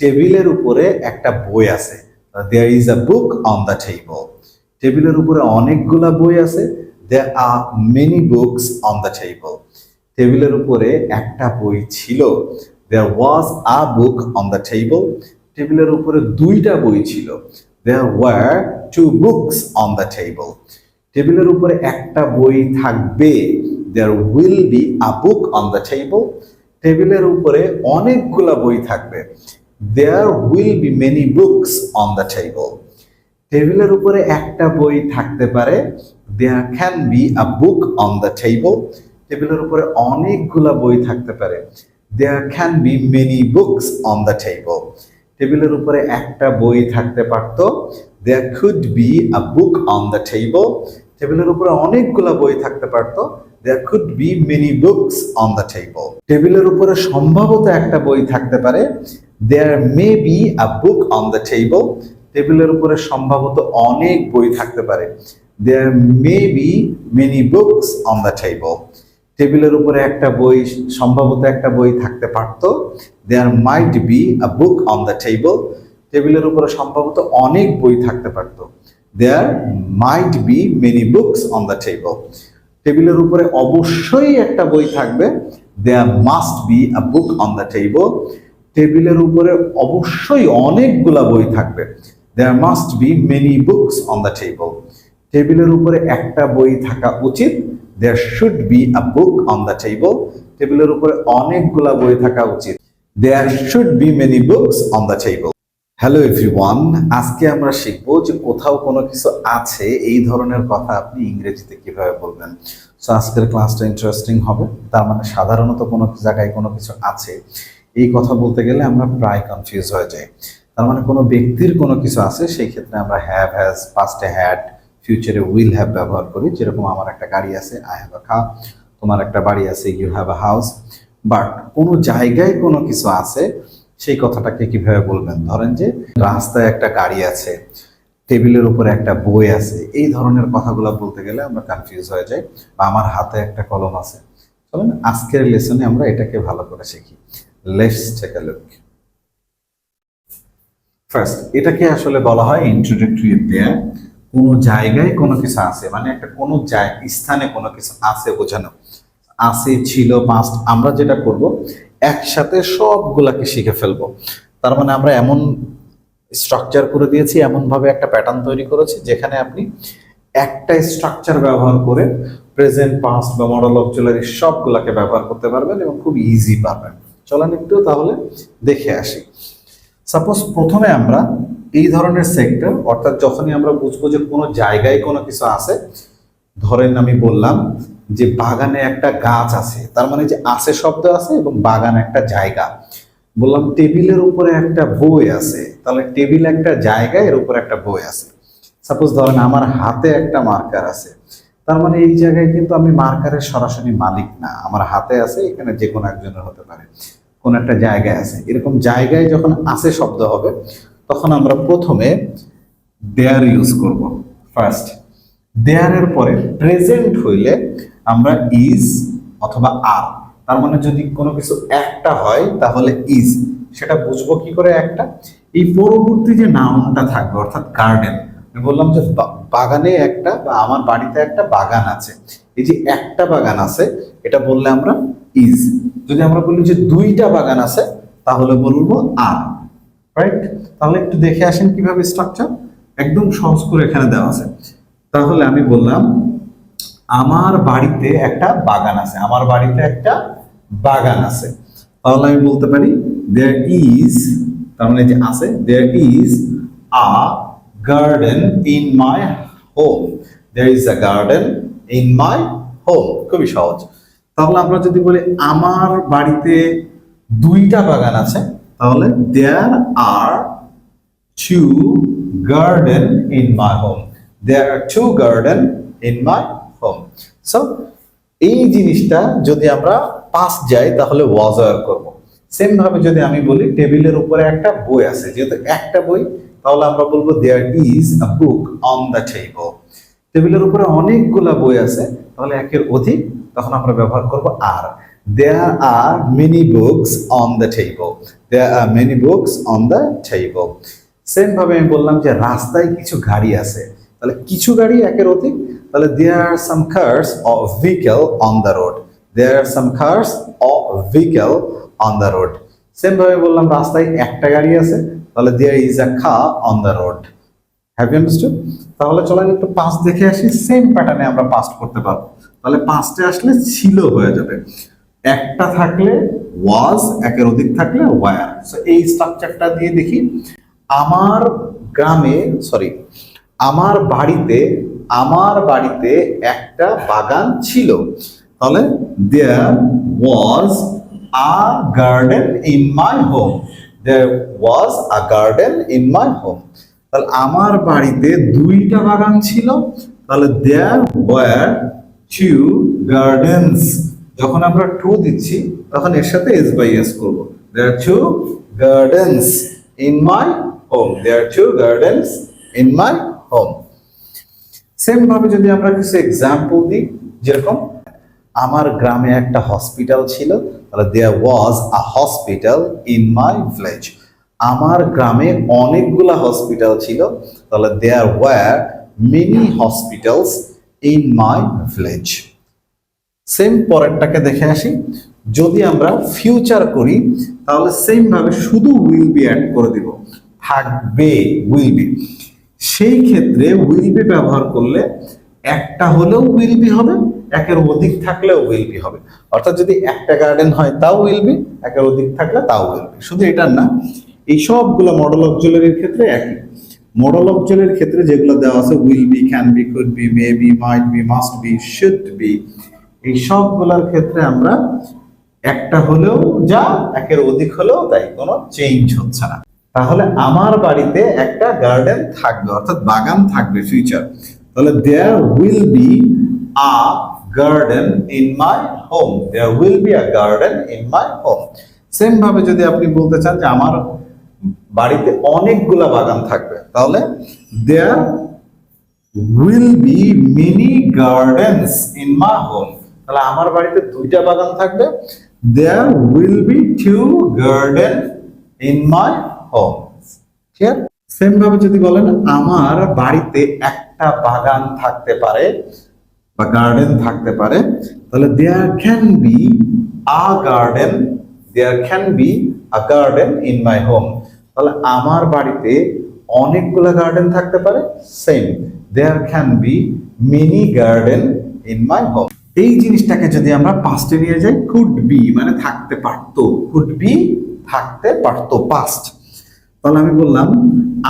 টেবিলের উপরে একটা বই আছে। There is a book on the table টেবিলের উপরে অনেকগুলা বই আছে। There are many books on the table টেবিলের উপরে একটা বই ছিল। There was a book on the table টেবিলের উপরে দুইটা বই ছিল। There were two books on the table টেবিলের উপরে একটা বই থাকবে। There will be a book on the table টেবিলের উপরে অনেকগুলা বই থাকবে। There will be many books on the table টেবিলের উপরে একটা বই থাকতে পারে। There can be a book on the table টেবিলের উপরে অনেকগুলা বই থাকতে পারে। There can be many books on the table টেবিলের উপরে একটা বই থাকতে পারত। There could be a book on the table টেবিলের উপরে অনেকগুলা বই থাকতে পারত। There could be many books on the table টেবিলের উপরে সম্ভবত একটা বই থাকতে পারে। There may be a book on the table টেবিলের উপরে সম্ভবত অনেক বই থাকতে পারে। There may be many books on the table টেবিলের উপরে একটা বই, সম্ভবত একটা বই থাকতে পারতো। There might be a book on the table টেবিলের উপরে সম্ভবত অনেক বই থাকতে পারতো। There might be many books on the table টেবিলের উপরে অবশ্যই একটা বই থাকবে। There must be a book on the table টেবিলের উপরে অবশ্যই অনেকগুলা বই থাকবে। There must be many books on the table টেবিলের উপরে একটা বই থাকা উচিত। There should be a book on the table টেবিলের উপরে অনেকগুলা বই থাকা উচিত। There should be many books on the table hello everyone আজকে আমরা শিখব যে কোথাও কোনো কিছু আছে, এই ধরনের কথা আপনি ইংরেজিতে কীভাবে বলবেন। সো আজকের ক্লাসটা ইন্টারেস্টিং হবে। তার মানে সাধারণত কোনো জায়গায় কোনো কিছু আছে। এই কথা বলতে গেলে আমরা প্রায় কনফিউজ হয়ে যাই। তার মানে কোনো ব্যক্তির কোনো কিছু আছে, সেই ক্ষেত্রে আমরা হ্যাভ হ্যাজ পাস্টে হ্যাড ফিউচারে উইল হ্যাভ ব্যবহার করি। যেরকম আমার একটা গাড়ি আছে আই হ্যাভ আ কার তোমার একটা বাড়ি আছে you have a house but কোনো জায়গায় কোনো কিছু আছে, সেই কথাটাকে কীভাবে বলবেন? ধরেন যে রাস্তায় একটা গাড়ি আছে, টেবিলের উপরে একটা বই আছে, এই ধরনের কথাগুলো বলতে গেলে আমরা কনফিউজ হয়ে যাই, বা আমার হাতে একটা কলম আছে। চলেন, আজকের লেসনে আমরা এটাকে ভালো করে শিখি। Let's take a look first এটাকে আসলে বলা হয় ইন্ট্রোডাক্টরি দেয়ার কোনো জায়গায় কোনো কিছু আছে মানে একটা কোনো স্থানে কোনো কিছু আছে বোঝানো। আছে, ছিল পাস্ট আমরা যেটা করব, একসাথে সবগুলাকে শিখে ফেলব। তার মানে আমরা এমন স্ট্রাকচার করে দিয়েছি, এমনভাবে একটা প্যাটার্ন তৈরি করেছি, যেখানে আপনি একটা স্ট্রাকচার ব্যবহার করে প্রেজেন্ট পাস্ট বা মডেল অক্সিলারি সবগুলাকে ব্যবহার করতে পারবেন এবং খুব ইজি পারবেন চলেন একটু তাহলে দেখে আসি। সাপোজ প্রথমে আমরা এই ধরনের সেক্টর অর্থাৎ যখনই আমরা বুঝব যে কোনো জায়গায় কোনো কিছু আছে, ধরেন আমি বললাম যে বাগানে একটা গাছ আছে, তার মানে যে আছে শব্দ আছে এবং বাগান একটা জায়গা। বললাম টেবিলের উপরে একটা বই আছে, তাহলে টেবিল একটা জায়গা এর উপরে একটা বই আছে। সাপোজ ধরেন আমার হাতে একটা মার্কার আছে, তার মানে এই জায়গায় কিন্তু আমি মার্কারের সরাসরি মালিক না, আমার হাতে আছে, এখানে যে কোনো একজনের হতে পারে। কোন একটা জায়গায় আছে। এরকম জায়গায় যখন আছে শব্দ হবে, তখন আমরা প্রথমে দেয়ার ইউজ করব। ফার্স্ট দেয়ারের পরে প্রেজেন্ট হইলে আমরা ইজ অথবা আর তার মানে যদি কোনো কিছু একটা হয়, তাহলে ইজ সেটা বুঝব কি করে একটা? এই পরবর্তী যে নাউনটা থাকবে, অর্থাৎ গার্ডেন আমি বললাম যে বাগানে একটা বা আমার বাড়িতে একটা বাগান আছে। এই যে একটা বাগান আছে, এটা বললে আমরা ইজ যদি আমরা বলি যে দুইটা বাগান আছে, তাহলে বলব আর রাইট তাহলে একটু দেখে আসেন কীভাবে স্ট্রাকচার একদম সহজ করে এখানে দেওয়া আছে। তাহলে আমি বললাম, আমার বাড়িতে একটা বাগান আছে, আমার বাড়িতে একটা বাগান আছে। তাহলে আমি বলতে পারি দেয়ার ইজ তার মানে যে আছে there is a garden in my home there is a garden in my home খুবই সহজ। তাহলে আমরা যদি বলি আমার বাড়িতে দুইটা বাগান আছে, তাহলে there are two garden in my home there are two garden in my home so এই জিনিসটা যদি আমরা পাস যাই, তাহলে ওয়াজ করব। সেম ভাবে যদি আমি বলি, টেবিলের উপরে একটা বই আছে। যেহেতু একটা বই, তাহলে আমরা বলব there is a book on the table টেবিলের উপরে অনেকগুলা বই আছে, তাহলে একের অধিক তখন আমরা ব্যবহার করব আর। There are many books on the table there are many books on the table same ভাবে আমি বললাম যে রাস্তায় কিছু গাড়ি আছে। তাহলে কিছু গাড়ি একের অধিক। তাহলে there are some cars of vehicle on the road there are some cars of vehicle on the road same ভাবে বললাম রাস্তায় একটা গাড়ি আছে। তাহলে দেয়ার ইজ আ খা on the road have you understood তাহলে চলেন একটু পাস্ট দেখে আসি। সেম প্যাটার্নে আমরা পাস্ট করতে পারব। তাহলে পাস্টে আসলে ছিল হয়ে যাবে। একটা থাকলে ওয়াজ একের অধিক থাকলে ওয়ার সো এই স্ট্রাকচারটা দিয়ে দেখি, আমার গ্রামে সরি আমার বাড়িতে আমার বাড়িতে একটা বাগান ছিল। তাহলে there was a garden in my home there was a garden in my home তাহলে আমার বাড়িতে দুইটা বাগান ছিল। তাহলে দেয়ার ওয়ার টু গার্ডেন্স যখন আমরা টু দিচ্ছি, তখন এর সাথে এস বাই এস করব। There two gardens in my home there two gardens in my home same ভাবে যদি আমরা কিছু এক্সাম্পল দিই, যেরকম আমার গ্রামে একটা হসপিটাল ছিল, তাহলে there was a hospital in my village আমার গ্রামে অনেকগুলা হসপিটাল ছিল, তাহলে there were many hospitals in my village same পরেরটাকে দেখে আসি। যদি আমরা ফিউচার করি, তাহলে সেম ভাবে শুধু উইল বি অ্যাড করে দিব। থাকবে উইল বি সেই ক্ষেত্রে উইল বি ব্যবহার করলে একটা হলেও উইল বি হবে, একের অধিক থাকলেও উইল বি হবে। অর্থাৎ যদি একটা গার্ডেন হয়, তাও উইল বি একের অধিক থাকলে তাও উইল বি শুধু এটার না, এই সবগুলো মডেল অফ জুয়েলারির ক্ষেত্রে একই। মডেল জুয়েলারির ক্ষেত্রে যেগুলো দেওয়া আছে will be can be could be may be might be must be should be এই সবগুলোর ক্ষেত্রে আমরা একটা হলেও যা, একের অধিক হলেও তাই কোনো চেঞ্জ হচ্ছে না। তাহলে আমার বাড়িতে একটা গার্ডেন থাকবে, অর্থাৎ বাগান থাকবে ফিউচার তাহলে there will be a garden in my home there will be a garden in my home same ভাবে যদি আপনি বলতে চান যে আমার বাড়িতে অনেকগুলা বাগান থাকবে। তাহলে there will be many gardens in my home তাহলে আমার বাড়িতে দুইটা বাগান থাকবে। There will be two garden in my home ঠিক সেম ভাবে যদি বলেন, আমার বাড়িতে একটা বাগান থাকতে পারে বা গার্ডেন থাকতে পারে, তাহলে there can be a garden there can be a garden in my home তাহলে আমার বাড়িতে অনেকগুলো গার্ডেন থাকতে পারে same there can be many garden in my home এই জিনিসটাকে যদি আমরা পাস্টে নিয়ে যাই কুড বি মানে থাকতে পারতো কুড বি থাকতে পারতো পাস্ট তাহলে আমি বললাম,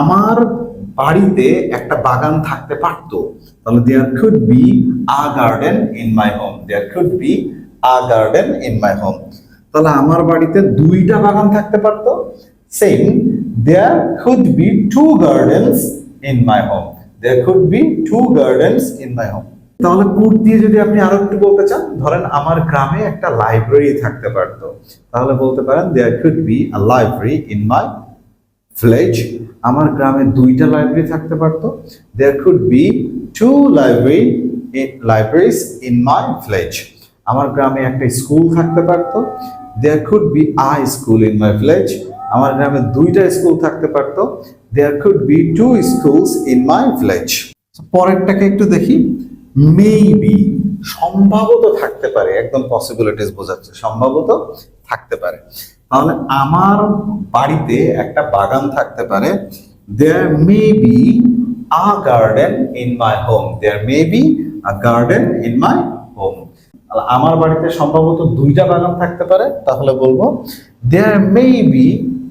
আমার বাড়িতে একটা বাগান থাকতে পারতো, তাহলে there could be a garden in my home there could be a garden in my home তাহলে আমার বাড়িতে দুইটা বাগান থাকতে পারতো same there could be two gardens in my home there could be two gardens in my home তাহলে could দিয়ে যদি আপনি আরও একটু বলতে চান, ধরেন আমার গ্রামে একটা লাইব্রেরি থাকতে পারতো। তাহলে বলতে পারেন there could be a library in my village আমার গ্রামে দুইটা লাইব্রেরি থাকতে পারতো। There could be two library libraries in my village আমার গ্রামে একটা স্কুল থাকতে পারতো। There could be a school in my village আমার গ্রামে দুইটা স্কুল থাকতে পারতো। There could be two schools in my village পরেরটাকে একটু দেখি। মেবি সম্ভবত থাকতে পারে, একদম পসিবিলিটিস বোঝাচ্ছে, সম্ভবত থাকতে পারে। তাহলে আমার বাড়িতে একটা বাগান থাকতে পারে। There may be a garden in my home there may be a garden in my home আমার বাড়িতে সম্ভবত দুইটা বাগান থাকতে পারে, তাহলে বলব there may be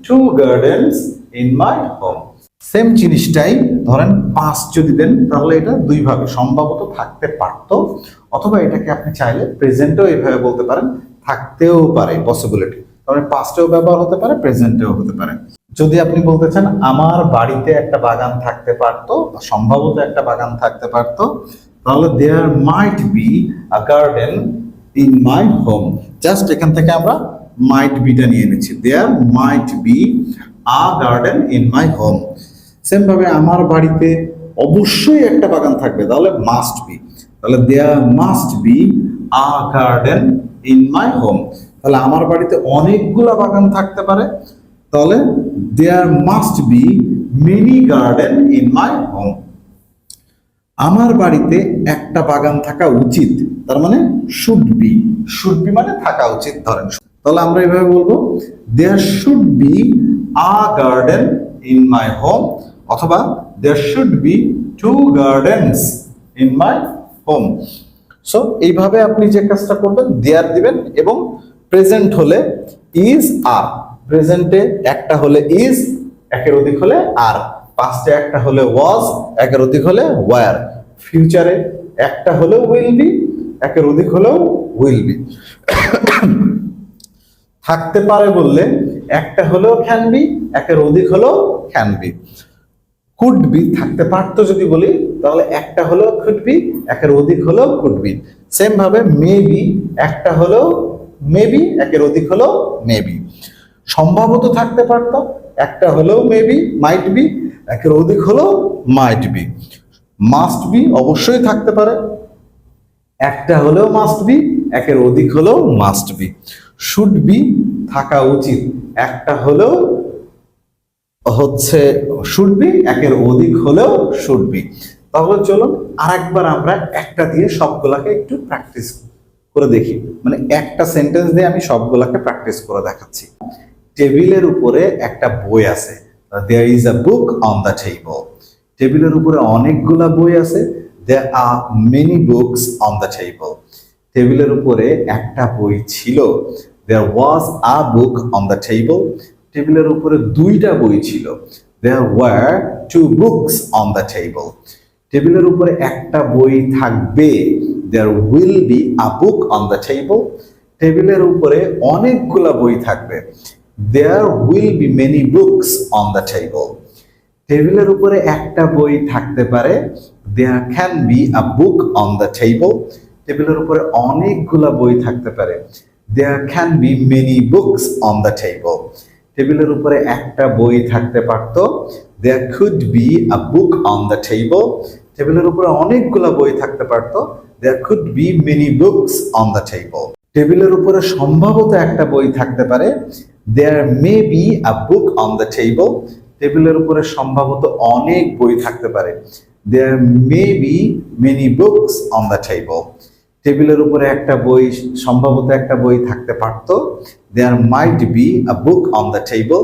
two gardens in my home same জিনিসটাই ধরেন পাঁচ যদি দেন, তাহলে এটা দুই ভাবে সম্ভবত থাকতে পারতো, অথবা এটাকে আপনি চাইলে প্রেজেন্টেও এইভাবে বলতে পারেন, থাকতেও পারে পসিবিলিটি তাহলে পাস্টেও ব্যবহার হতে পারে প্রেজেন্টেও হতে পারে। যদি আপনি বলতে চান, আমার বাড়িতে একটা বাগান থাকতে পারতো, বা সম্ভবত একটা বাগান থাকতে পারতো, তাহলে there might be a garden in my home just এখান থেকে আমরা মাইট বিটা নিয়ে নিচ্ছি there might be a garden in my home same ভাবে আমার বাড়িতে অবশ্যই একটা বাগান থাকবে, তাহলে মাস্ট বি তাহলে there must be a garden in my home তাহলে আমার বাড়িতে অনেকগুলা বাগান থাকতে পারে, তাহলে there must be many garden in my home আমার বাড়িতে একটা বাগান থাকা উচিত, তার মানে শুড বি শুড বি মানে থাকা উচিত, ধরেন। তাহলে আমরা এভাবে বলব there should be a garden in my home অথবা there should be two gardens in my home so এইভাবে আপনি যে কাজটা করবেন দেয়ার দিবেন এবং প্রেজেন্ট হলে ইজ আর প্রেজেন্টে একটা হলে ইজ একের অধিক হলে আর পাস্টে একটা হলে ওয়াজ একের অধিক হলে ওয়ার ফিউচারে একটা হলেও উইল বি একের অধিক হলেও উইল বি থাকতে পারে বললে একটা হলেও ক্যান বি একের অধিক হলেও ক্যান বি কুড বি থাকতে পারতো যদি বলি, তাহলে একটা হলেও কুড বি একের অধিক হলেও কুড বি সেম ভাবে মেবি একটা হলেও মেবি একের অধিক হলেও মেবি সম্ভবত থাকতে পারতো, একটা হলেও মেবি মাইট বি একের অধিক হলেও মাইট বি মাস্ট বি অবশ্যই থাকতে পারে, একটা হলেও মাস্ট বি একের অধিক হলেও মাস্ট বি শুড বি থাকা উচিত। একটা হলেও হচ্ছে শুড বি একের অধিক হলেও শুড বি তাহলে চলুন আরেকবার আমরা একটা দিয়ে সবগুলাকে একটু প্র্যাকটিস করে দেখি। মানে একটা সেন্টেন্স দিয়ে আমি সবগুলাকে প্র্যাকটিস করে দেখাচ্ছি। টেবিলের উপরে একটা বই আছে। There is a book on the table টেবিলের উপরে অনেকগুলা বই আছে। There are many books on the table টেবিলের উপরে একটা বই ছিল। There was a book on the table টেবিলের উপরে দুইটা বই ছিল। There were two books on the table টেবিলের উপরে একটা বই থাকবে। There will be a book on the table টেবিলের উপরে অনেকগুলা বই থাকবে। There will be many books on the table টেবিলের উপরে একটা বই থাকতে পারে। There can be a book on the table টেবিলের উপরে অনেকগুলা বই থাকতে পারে। There can be many books on the table টেবিলের উপরে একটা বই থাকতে পারত। There could be a book on the table টেবিলের উপরে অনেকগুলা বই থাকতে পারত। There could be many books on the table টেবিলের উপরে সম্ভবত একটা বই থাকতে পারে। There may be a book on the table টেবিলের উপরে সম্ভবত অনেক বই থাকতে পারে। There may be many books on the table টেবিলের উপরে একটা বই, সম্ভবত একটা বই থাকতে পারত। There might be a book on the table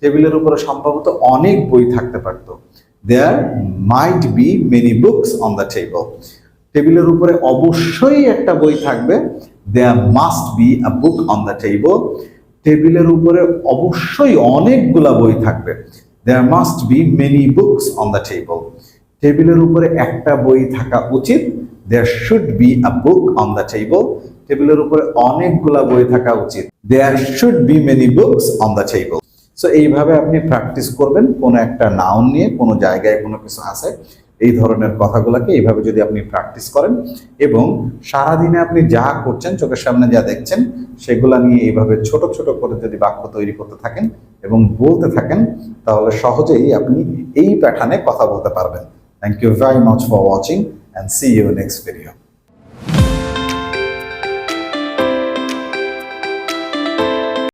টেবিলের উপরে সম্ভবত অনেক বই থাকতে পারত। There might be many books on the table টেবিলের উপরে অবশ্যই একটা বই থাকবে। There must be a book on the table টেবিলের উপরে অবশ্যই অনেকগুলা বই থাকবে। There must be many books on the table টেবিলের উপরে একটা বই থাকা উচিত। There should be a book on the table টেবিলের উপরে অনেকগুলা বই থাকা উচিত। There should be many books on the table so এইভাবে আপনি প্র্যাকটিস করবেন। কোনো একটা নাউন নিয়ে, কোনো জায়গায় কোনো কিছু আছে, এই ধরনের কথাগুলোকে এইভাবে যদি আপনি প্র্যাকটিস করেন এবং সারাদিনে আপনি যা করছেন, চোখের সামনে যা দেখছেন, সেগুলা নিয়ে এইভাবে ছোট ছোট করে যদি বাক্য তৈরি করতে থাকেন এবং বলতে থাকেন, তাহলে সহজেই আপনি এই প্যাটার্নে কথা বলতে পারবেন। Thank you very much for watching and see you next video.